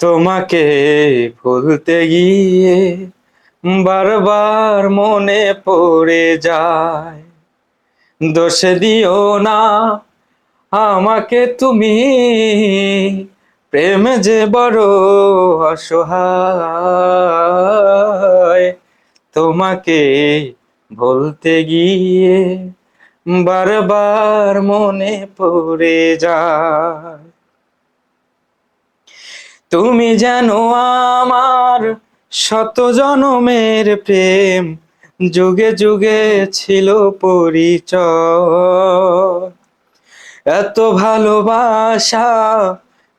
তোমাকে ভুলতে গিয়ে বারবার মনে পড়ে যায়। দোষ দিও না, আমাকে তুমি প্রেম যে বড় অসহায়, তোমাকে বলতে গিয়ে বারবার মনে পড়ে যায়। তুমি জানো আমার শত জনমের প্রেম, যুগে যুগে ছিল পরিচয়। এত ভালোবাসা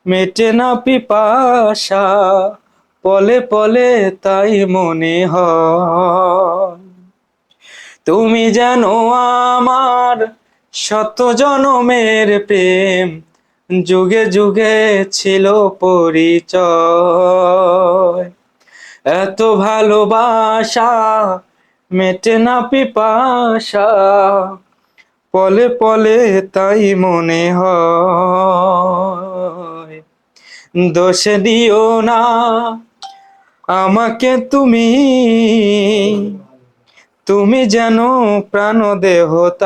মেটে না পিপাসা, পলে পলে তাই মনে হয়। তুমি জানো আমার শত জনমের প্রেম যুগে যুগে ছিল পরিচয়। এত ভালোবাসা মেটে না পিপাসা, পলে পলে তাই মনে হয়। দোষ দিও না আমাকে তুমি তুমি যেন প্রাণ দেহতাই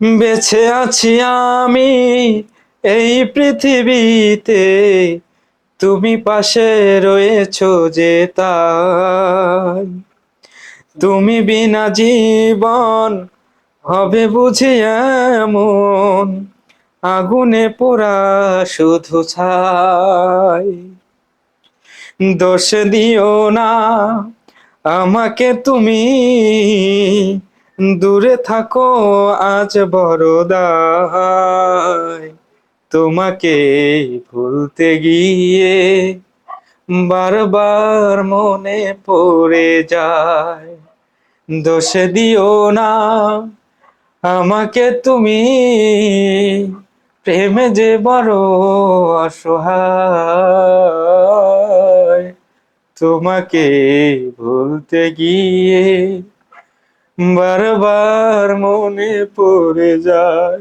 বেছে আছি আমি এই পৃথিবীতে। তুমি পাশে রয়েছো যে তাই। তুমি বিনা জীবন হবে বুঝি এমন। আগুনে পোড়া শুধু ছাই। দোষ দিও না আমাকে তুমি। দূরে থাকো, আজ বড়দাই তোমাকে ভুলতে গিয়ে বারবার মনে পড়ে যায়। দোষ দিও না, আমাকে তুমি প্রেমে যে বড় অসহায়। তোমাকে ভুলতে গিয়ে বারবার মনে পড়ে যায়।